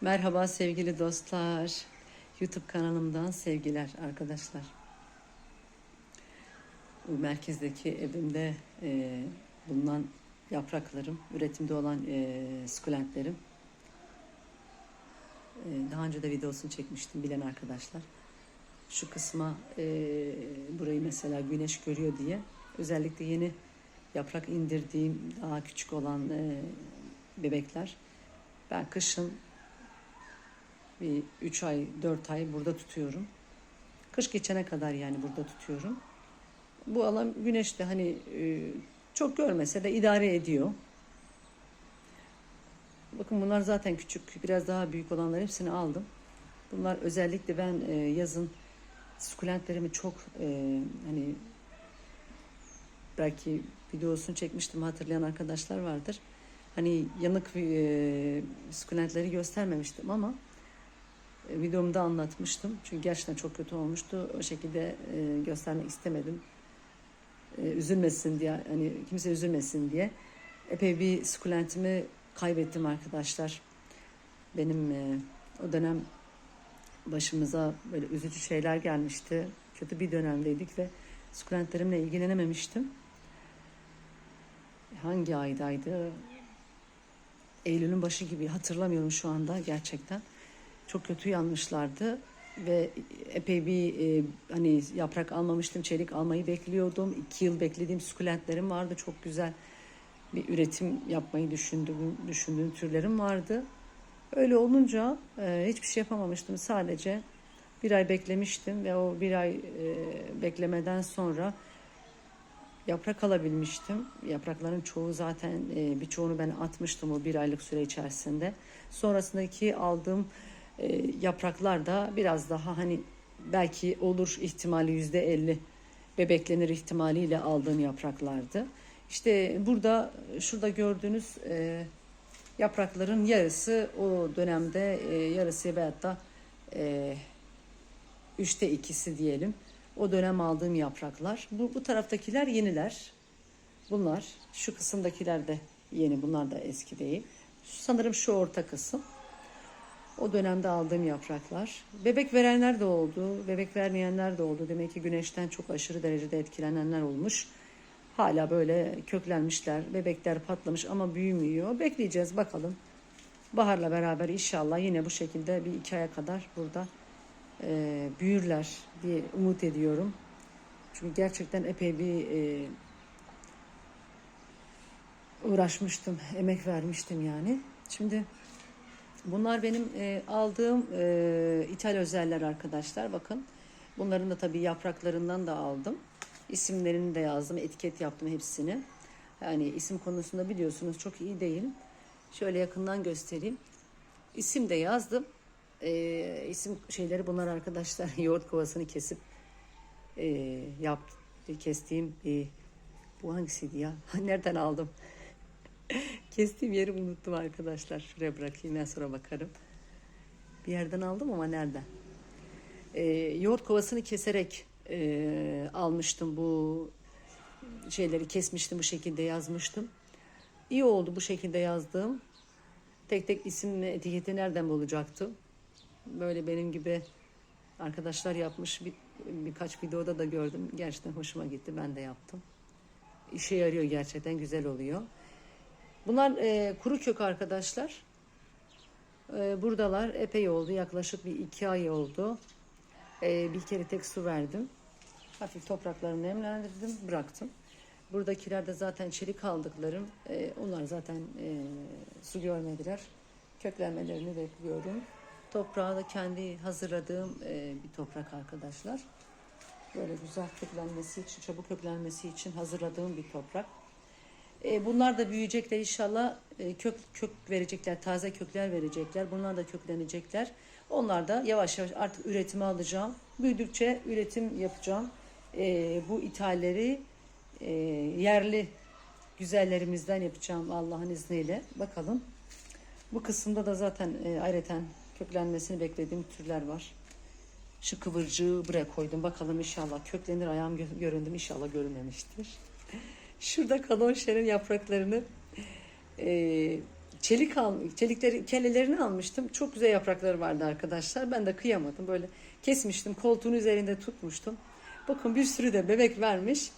Merhaba sevgili dostlar. YouTube kanalımdan sevgiler arkadaşlar. Bu merkezdeki evimde e, bulunan yapraklarım, üretimde olan e, sukulentlerim. E, daha önce de videosunu çekmiştim bilen arkadaşlar. Şu kısma e, burayı mesela güneş görüyor diye özellikle yeni yaprak indirdiğim daha küçük olan e, bebekler ben kışın bir 3 ay 4 ay burada tutuyorum. Kış geçene kadar yani burada tutuyorum. Bu alan güneşte hani e, çok görmese de idare ediyor. Bakın bunlar zaten küçük. Biraz daha büyük olanlar hepsini aldım. Bunlar özellikle ben e, yazın sukulentlerimi çok e, hani belki videosunu çekmiştim hatırlayan arkadaşlar vardır. Hani yanık e, sukulentleri göstermemiştim ama videomda anlatmıştım. Çünkü gerçekten çok kötü olmuştu. O şekilde e, göstermek istemedim. E, üzülmesin diye, hani kimse üzülmesin diye. Epey bir sukulentimi kaybettim arkadaşlar. Benim e, o dönem başımıza böyle üzücü şeyler gelmişti. Kötü bir dönemdeydik ve sukulentlerimle ilgilenememiştim. Hangi aydaydı? Eylül'ün başı gibi hatırlamıyorum şu anda gerçekten. Çok kötü yanmışlardı ve epey bir e, hani yaprak almamıştım, çelik almayı bekliyordum. İki yıl beklediğim sukulentlerim vardı. Çok güzel bir üretim yapmayı düşündüğüm, düşündüğüm türlerim vardı. Öyle olunca e, hiçbir şey yapamamıştım. Sadece bir ay beklemiştim ve o bir ay e, beklemeden sonra yaprak alabilmiştim. Yaprakların çoğu zaten e, birçoğunu ben atmıştım o bir aylık süre içerisinde. Sonrasındaki aldığım e, yapraklar da biraz daha hani belki olur ihtimali yüzde elli bebeklenir ihtimaliyle aldığım yapraklardı. İşte burada şurada gördüğünüz e, yaprakların yarısı o dönemde e, yarısı veyahut da e, üçte ikisi diyelim. O dönem aldığım yapraklar. Bu, bu taraftakiler yeniler. Bunlar. Şu kısımdakiler de yeni. Bunlar da eski değil. Sanırım şu orta kısım. O dönemde aldığım yapraklar. Bebek verenler de oldu. Bebek vermeyenler de oldu. Demek ki güneşten çok aşırı derecede etkilenenler olmuş. Hala böyle köklenmişler. Bebekler patlamış ama büyümüyor. Bekleyeceğiz bakalım. Baharla beraber inşallah yine bu şekilde bir iki aya kadar burada e, büyürler diye umut ediyorum. Çünkü gerçekten epey bir e, uğraşmıştım, emek vermiştim yani. Şimdi bunlar benim e, aldığım e, ithal özeller arkadaşlar. Bakın bunların da tabii yapraklarından da aldım. İsimlerini de yazdım, etiket yaptım hepsini. Yani isim konusunda biliyorsunuz çok iyi değilim. Şöyle yakından göstereyim. İsim de yazdım e, isim şeyleri bunlar arkadaşlar yoğurt kovasını kesip e, yaptı kestiğim e, bu hangisiydi ya nereden aldım kestiğim yeri unuttum arkadaşlar şuraya bırakayım ben sonra bakarım bir yerden aldım ama nereden e, yoğurt kovasını keserek e, almıştım bu şeyleri kesmiştim bu şekilde yazmıştım iyi oldu bu şekilde yazdığım tek tek isim ve etiketi nereden bulacaktım böyle benim gibi arkadaşlar yapmış bir, birkaç videoda da gördüm. Gerçekten hoşuma gitti. Ben de yaptım. İşe yarıyor gerçekten güzel oluyor. Bunlar e, kuru kök arkadaşlar. E, buradalar epey oldu. Yaklaşık bir iki ay oldu. E, bir kere tek su verdim. Hafif topraklarını nemlendirdim. Bıraktım. Buradakiler de zaten çelik aldıklarım. E, onlar zaten e, su görmediler. Köklenmelerini bekliyorum. Toprağı da kendi hazırladığım e, bir toprak arkadaşlar. Böyle güzel köklenmesi için, çabuk köklenmesi için hazırladığım bir toprak. E, bunlar da büyüyecekler inşallah e, kök kök verecekler, taze kökler verecekler. Bunlar da köklenecekler. Onlar da yavaş yavaş artık üretimi alacağım. Büyüdükçe üretim yapacağım. E, bu ithalleri yerli güzellerimizden yapacağım Allah'ın izniyle. Bakalım. Bu kısımda da zaten e, köklenmesini beklediğim türler var. Şu kıvırcığı buraya koydum. Bakalım inşallah köklenir ayağım gö- göründü mü? İnşallah görünmemiştir. Şurada kalonşerin yapraklarını e, çelik al, çelikleri kellelerini almıştım. Çok güzel yaprakları vardı arkadaşlar. Ben de kıyamadım. Böyle kesmiştim. Koltuğun üzerinde tutmuştum. Bakın bir sürü de bebek vermiş.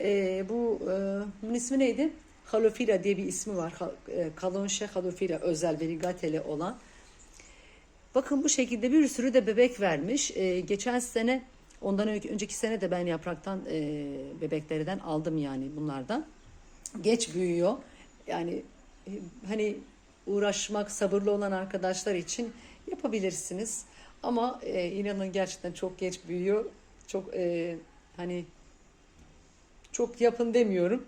Ee, bu e, bunun ismi neydi? Halofila diye bir ismi var. E, Kalonşe halofila özel verigateli olan. Bakın bu şekilde bir sürü de bebek vermiş. Ee, geçen sene ondan önce, önceki sene de ben yapraktan e, bebeklerden aldım yani bunlardan. Geç büyüyor. Yani e, hani uğraşmak sabırlı olan arkadaşlar için yapabilirsiniz. Ama e, inanın gerçekten çok geç büyüyor. Çok e, hani çok yapın demiyorum.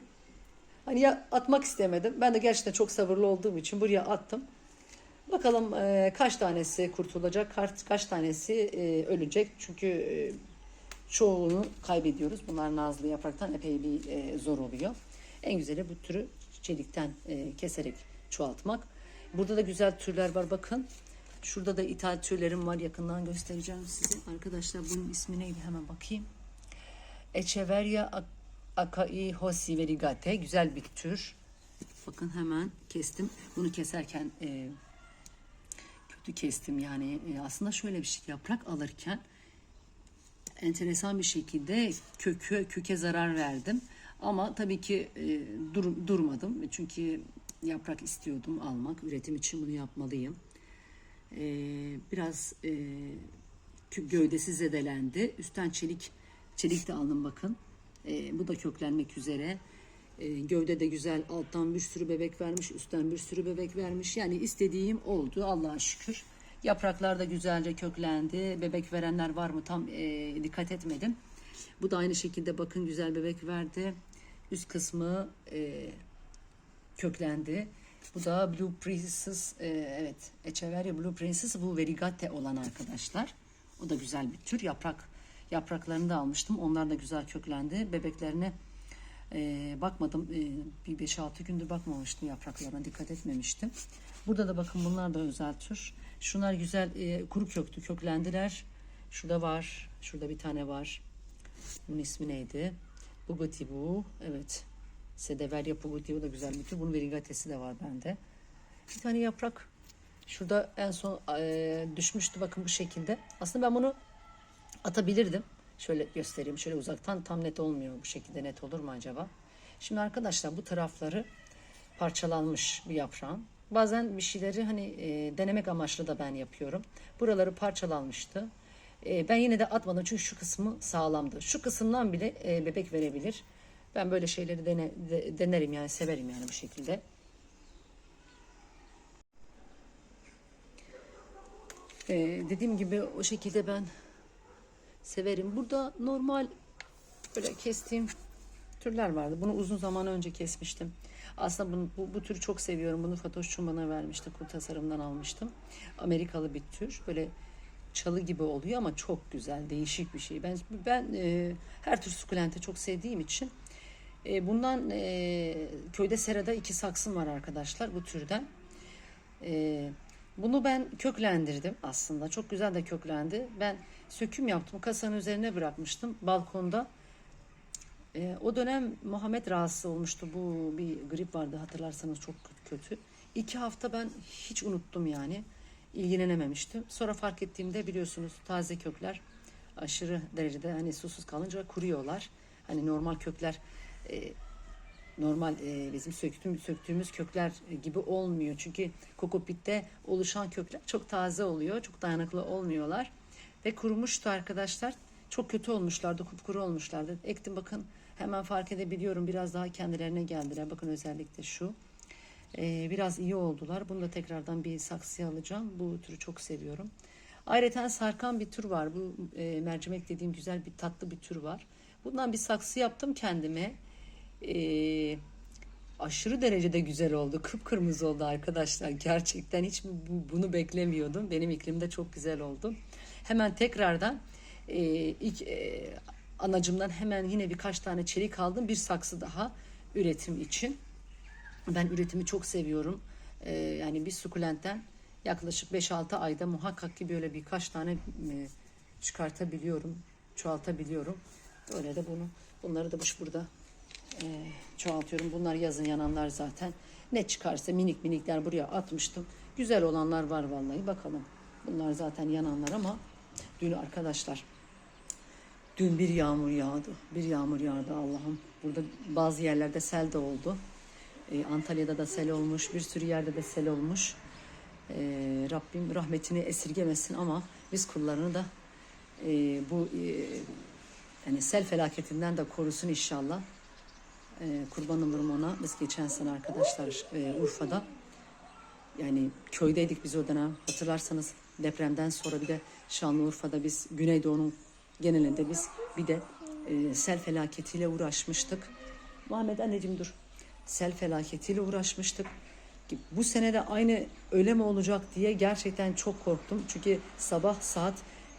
Hani ya atmak istemedim. Ben de gerçekten çok sabırlı olduğum için buraya attım. Bakalım e, kaç tanesi kurtulacak, kaç, kaç tanesi e, ölecek. Çünkü e, çoğunu kaybediyoruz. Bunlar nazlı yapraktan epey bir e, zor oluyor. En güzeli bu türü çelikten e, keserek çoğaltmak. Burada da güzel türler var bakın. Şurada da ithal türlerim var. Yakından göstereceğim size. Arkadaşlar bunun ismi neydi hemen bakayım. Echeveria acai hosi verigate. Güzel bir tür. Bakın hemen kestim. Bunu keserken e, kötü kestim yani. E, aslında şöyle bir şey yaprak alırken enteresan bir şekilde kökü köke zarar verdim. Ama tabii ki e, dur, durmadım. Çünkü yaprak istiyordum almak. Üretim için bunu yapmalıyım. E, biraz e, gövdesi zedelendi. Üstten çelik çelik de aldım bakın. E, bu da köklenmek üzere. E, gövde de güzel. Alttan bir sürü bebek vermiş. Üstten bir sürü bebek vermiş. Yani istediğim oldu Allah'a şükür. Yapraklar da güzelce köklendi. Bebek verenler var mı tam e, dikkat etmedim. Bu da aynı şekilde bakın güzel bebek verdi. Üst kısmı e, köklendi. Bu da Blue Princess, e, evet Echeveria Blue Princess bu verigate olan arkadaşlar. O da güzel bir tür. Yaprak yapraklarını da almıştım. Onlar da güzel köklendi. Bebeklerine e, bakmadım. E, bir 5-6 gündür bakmamıştım yapraklarına. Dikkat etmemiştim. Burada da bakın bunlar da özel tür. Şunlar güzel e, kuru köktü. Köklendiler. Şurada var. Şurada bir tane var. Bunun ismi neydi? Bugatti bu. Evet. Sedeveria Pugoti bu da güzel bir tür. Bunun verigatesi de var bende. Bir tane yaprak. Şurada en son e, düşmüştü bakın bu şekilde. Aslında ben bunu atabilirdim. Şöyle göstereyim. Şöyle uzaktan tam net olmuyor. Bu şekilde net olur mu acaba? Şimdi arkadaşlar bu tarafları parçalanmış bir yaprağın. Bazen bir şeyleri hani e, denemek amaçlı da ben yapıyorum. Buraları parçalanmıştı. E, ben yine de atmadım çünkü şu kısmı sağlamdı. Şu kısımdan bile e, bebek verebilir. Ben böyle şeyleri dene, de- denerim yani severim yani bu şekilde. E, dediğim gibi o şekilde ben severim. Burada normal böyle kestiğim türler vardı. Bunu uzun zaman önce kesmiştim. Aslında bunu, bu, bu türü çok seviyorum. Bunu Fatoş'cum bana vermişti. Kul tasarımdan almıştım. Amerikalı bir tür. Böyle çalı gibi oluyor ama çok güzel, değişik bir şey. Ben ben e, her tür sukulente çok sevdiğim için e, bundan e, köyde serada iki saksım var arkadaşlar bu türden. E, bunu ben köklendirdim aslında. Çok güzel de köklendi. Ben söküm yaptım. Kasanın üzerine bırakmıştım balkonda. E, o dönem Muhammed rahatsız olmuştu. Bu bir grip vardı hatırlarsanız çok kötü. İki hafta ben hiç unuttum yani. İlgilenememiştim. Sonra fark ettiğimde biliyorsunuz taze kökler aşırı derecede hani susuz kalınca kuruyorlar. Hani normal kökler e, normal e, bizim söktüğümüz, söktüğümüz kökler gibi olmuyor. Çünkü kokopitte oluşan kökler çok taze oluyor. Çok dayanıklı olmuyorlar. Ve kurumuştu arkadaşlar. Çok kötü olmuşlardı. Kupkuru olmuşlardı. Ektim bakın hemen fark edebiliyorum. Biraz daha kendilerine geldiler. Bakın özellikle şu. Ee, biraz iyi oldular. Bunu da tekrardan bir saksıya alacağım. Bu türü çok seviyorum. Ayrıca sarkan bir tür var. Bu e, mercimek dediğim güzel bir tatlı bir tür var. Bundan bir saksı yaptım kendime. Ee, aşırı derecede güzel oldu. Kıpkırmızı oldu arkadaşlar. Gerçekten hiç bu- bunu beklemiyordum. Benim iklimde çok güzel oldu. Hemen tekrardan e, ilk e, anacımdan hemen yine birkaç tane çelik aldım. Bir saksı daha üretim için. Ben üretimi çok seviyorum. Ee, yani bir sukulentten yaklaşık 5-6 ayda muhakkak ki böyle birkaç tane e, çıkartabiliyorum, çoğaltabiliyorum. Böyle de bunu, bunları da bu burada e, çoğaltıyorum. Bunlar yazın yananlar zaten. Ne çıkarsa minik minikler buraya atmıştım. Güzel olanlar var vallahi bakalım. Bunlar zaten yananlar ama dün arkadaşlar dün bir yağmur yağdı. Bir yağmur yağdı Allah'ım. Burada bazı yerlerde sel de oldu. Ee, Antalya'da da sel olmuş. Bir sürü yerde de sel olmuş. Ee, Rabbim rahmetini esirgemesin ama biz kullarını da e, bu e, yani sel felaketinden de korusun inşallah. Ee, kurban olurum ona. Biz geçen sene arkadaşlar e, Urfa'da yani köydeydik biz o dönem. Hatırlarsanız depremden sonra bir de Şanlıurfa'da biz Güneydoğu'nun genelinde biz bir de e, sel felaketiyle uğraşmıştık. Muhammed anneciğim dur. Sel felaketiyle uğraşmıştık. Bu sene de aynı öyle mi olacak diye gerçekten çok korktum. Çünkü sabah saat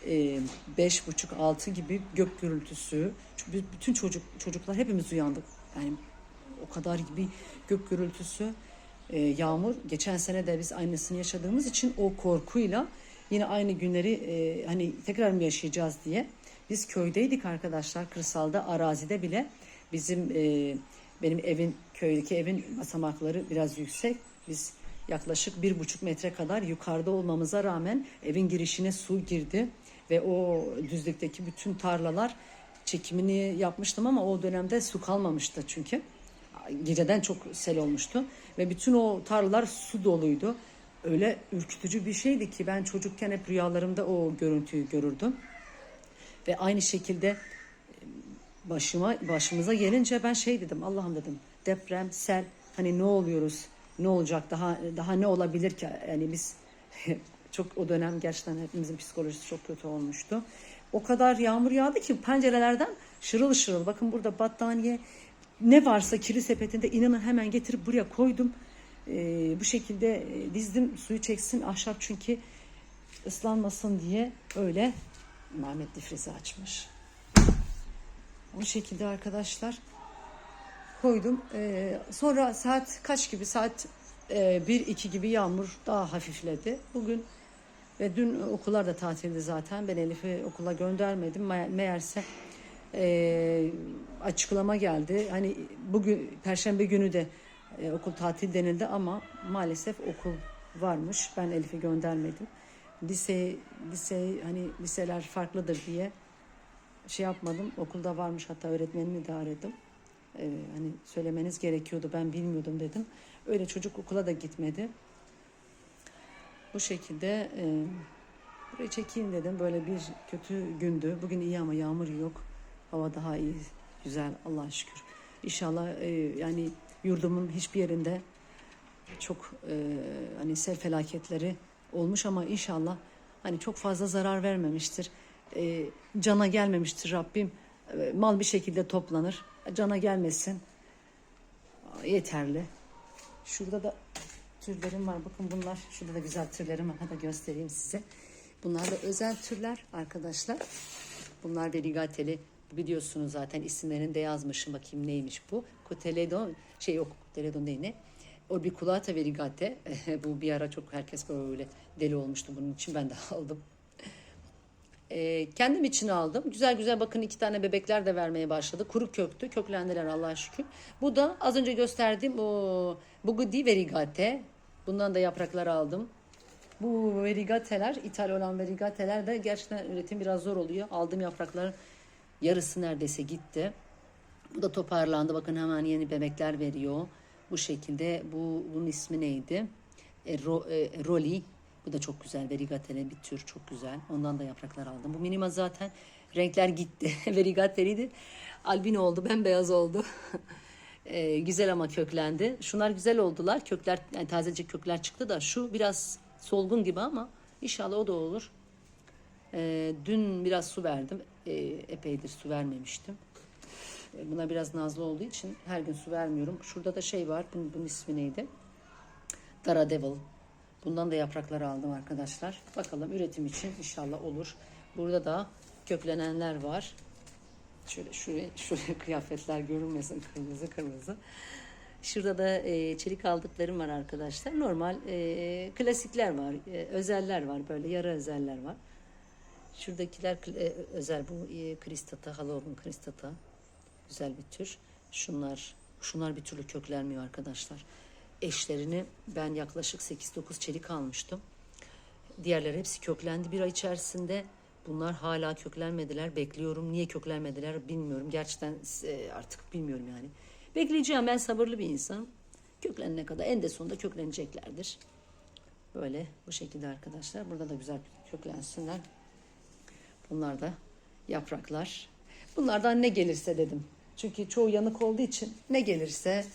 e, beş buçuk altı gibi gök gürültüsü. Bütün çocuk çocuklar hepimiz uyandık. Yani o kadar gibi gök gürültüsü, e, yağmur. Geçen sene de biz aynısını yaşadığımız için o korkuyla yine aynı günleri e, hani tekrar mı yaşayacağız diye. Biz köydeydik arkadaşlar, kırsalda, arazide bile bizim e, benim evin köydeki evin basamakları biraz yüksek. Biz yaklaşık bir buçuk metre kadar yukarıda olmamıza rağmen evin girişine su girdi ve o düzlükteki bütün tarlalar çekimini yapmıştım ama o dönemde su kalmamıştı çünkü. Geceden çok sel olmuştu ve bütün o tarlalar su doluydu. Öyle ürkütücü bir şeydi ki ben çocukken hep rüyalarımda o görüntüyü görürdüm. Ve aynı şekilde başıma başımıza gelince ben şey dedim Allah'ım dedim deprem, sel hani ne oluyoruz? Ne olacak? Daha daha ne olabilir ki? Yani biz çok o dönem gerçekten hepimizin psikolojisi çok kötü olmuştu. O kadar yağmur yağdı ki pencerelerden şırıl şırıl. Bakın burada battaniye ne varsa kiri sepetinde inanın hemen getirip buraya koydum. Ee, bu şekilde e, dizdim suyu çeksin ahşap çünkü ıslanmasın diye öyle Mehmet difrizi açmış. O şekilde arkadaşlar koydum. Ee, sonra saat kaç gibi? Saat e, 1-2 gibi yağmur daha hafifledi. Bugün ve dün okullar da tatildi zaten. Ben Elif'i okula göndermedim. Me- Meğerse e, açıklama geldi. Hani bugün Perşembe günü de e, okul tatil denildi ama maalesef okul varmış. Ben Elif'i göndermedim. Lise, lise hani liseler farklıdır diye şey yapmadım. Okulda varmış hatta öğretmenimi de aradım. Ee, hani söylemeniz gerekiyordu ben bilmiyordum dedim. Öyle çocuk okula da gitmedi. Bu şekilde e, buraya çekeyim dedim. Böyle bir kötü gündü. Bugün iyi ama yağmur yok. Hava daha iyi, güzel Allah'a şükür. İnşallah e, yani yurdumun hiçbir yerinde çok e, hani sel felaketleri olmuş ama inşallah hani çok fazla zarar vermemiştir. E, cana gelmemiştir Rabbim. E, mal bir şekilde toplanır. Cana gelmesin. Yeterli. Şurada da türlerim var. Bakın bunlar. Şurada da güzel türlerim var. Hadi göstereyim size. Bunlar da özel türler arkadaşlar. Bunlar verigateli. Biliyorsunuz zaten isimlerini de yazmışım. Bakayım neymiş bu. Coteledon şey yok. Coteledon değil ne? Orbiculata verigate. bu bir ara çok herkes böyle deli olmuştu bunun için. Ben de aldım. E, kendim için aldım. Güzel güzel bakın iki tane bebekler de vermeye başladı. Kuru köktü. Köklendiler Allah'a şükür. Bu da az önce gösterdiğim o Bugudi verigate. Bundan da yapraklar aldım. Bu verigateler, ithal olan verigateler de gerçekten üretim biraz zor oluyor. Aldığım yaprakların yarısı neredeyse gitti. Bu da toparlandı. Bakın hemen yeni bebekler veriyor. Bu şekilde bu bunun ismi neydi? E, ro, e, Roli. Bu da çok güzel. Verigatele bir tür çok güzel. Ondan da yapraklar aldım. Bu minima zaten renkler gitti. Verigateliydi. Albino oldu. Bembeyaz oldu. e, güzel ama köklendi. Şunlar güzel oldular. Kökler yani tazecik kökler çıktı da şu biraz solgun gibi ama inşallah o da olur. E, dün biraz su verdim. E, epeydir su vermemiştim. Buna biraz nazlı olduğu için her gün su vermiyorum. Şurada da şey var. Bunun, bunun ismi neydi? Dara Devil. Bundan da yapraklar aldım arkadaşlar. Bakalım üretim için inşallah olur. Burada da köklenenler var. Şöyle şuraya, şuraya kıyafetler görünmesin kırmızı kırmızı. Şurada da e, çelik aldıklarım var arkadaşlar. Normal e, klasikler var, e, özeller var böyle yarı özeller var. Şuradakiler e, özel bu e, kristata, Halloween kristata. Güzel bir tür. Şunlar, şunlar bir türlü köklenmiyor arkadaşlar. eşlerini ben yaklaşık 8-9 çelik almıştım. Diğerleri hepsi köklendi bir ay içerisinde. Bunlar hala köklenmediler. Bekliyorum. Niye köklenmediler bilmiyorum. Gerçekten e, artık bilmiyorum yani. Bekleyeceğim. Ben sabırlı bir insanım. Köklenene kadar en de sonunda kökleneceklerdir. Böyle bu şekilde arkadaşlar. Burada da güzel köklensinler. Bunlar da yapraklar. Bunlardan ne gelirse dedim. Çünkü çoğu yanık olduğu için ne gelirse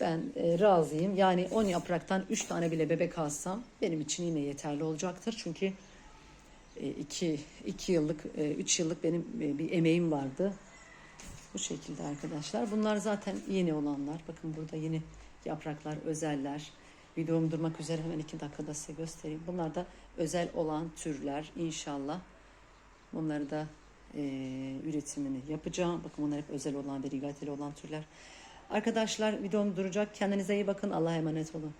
ben e, razıyım. Yani 10 yapraktan 3 tane bile bebek alsam benim için yine yeterli olacaktır. Çünkü 2 2 yıllık 3 yıllık benim e, bir emeğim vardı. Bu şekilde arkadaşlar. Bunlar zaten yeni olanlar. Bakın burada yeni yapraklar, özeller. Videom durmak üzere hemen 2 dakikada size göstereyim. Bunlar da özel olan türler inşallah. Bunları da e, üretimini yapacağım. Bakın bunlar hep özel olan ve rigateli olan türler. Arkadaşlar videom duracak. Kendinize iyi bakın. Allah'a emanet olun.